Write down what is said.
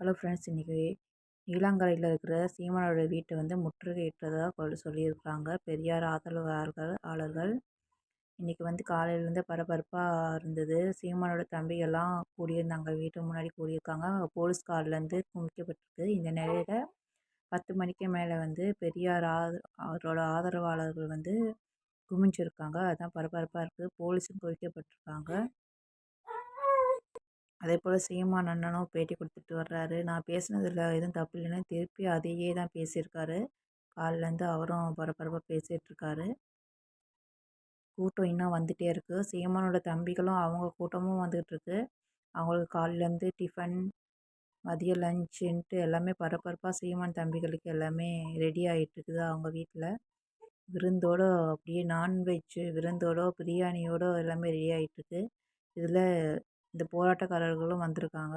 Hello friends இன்றைக்கி நீலாங்கரையில் இருக்கிற சீமானோட வீட்டை வந்து முற்றுகையிட்டதாக சொல்லியிருக்காங்க. பெரியார் ஆதரவாளர்கள் ஆளர்கள். இன்றைக்கி வந்து காலையிலேருந்து பரபரப்பாக இருந்தது. சீமானோட தம்பிகள்லாம் கூடியிருந்தாங்க. வீட்டு முன்னாடி கூடியிருக்காங்க. போலீஸ் கார்லேருந்து குமிக்கப்பட்டிருக்கு இந்த நிலையில் பத்து மணிக்கு மேலே வந்து பெரியார் ஆத அவரோட ஆதரவாளர்கள் வந்து குமிஞ்சிருக்காங்க அதுதான் பரபரப்பாக இருக்குது போலீஸும் குவிக்கப்பட்டிருக்காங்க. அதே போல் சீமான் அண்ணனும் பேட்டி கொடுத்துட்டு வர்றாரு. நான் பேசுனதில் எதுவும் தப்பு இல்லைன்னு திருப்பி அதையே தான் பேசியிருக்காரு. காலிலேருந்து அவரும் பரபரப்பாக பேசிகிட்ருக்காரு கூட்டம் இன்னும் வந்துகிட்டே இருக்குது சீமானோட தம்பிகளும் அவங்க கூட்டமும் வந்துகிட்ருக்கு அவங்களுக்கு காலிலேருந்து டிஃபன் மதிய லஞ்சுன்ட்டு எல்லாமே பரபரப்பாக சீமான் தம்பிகளுக்கு எல்லாமே ரெடி ஆகிட்டுருக்குது அவங்க வீட்டில் விருந்தோடு அப்படியே நான்வெஜ்ஜு விருந்தோடு பிரியாணியோடு எல்லாமே ரெடி ஆகிட்டுருக்கு இதில் இந்த போராட்டக்காரர்களும் வந்திருக்காங்க.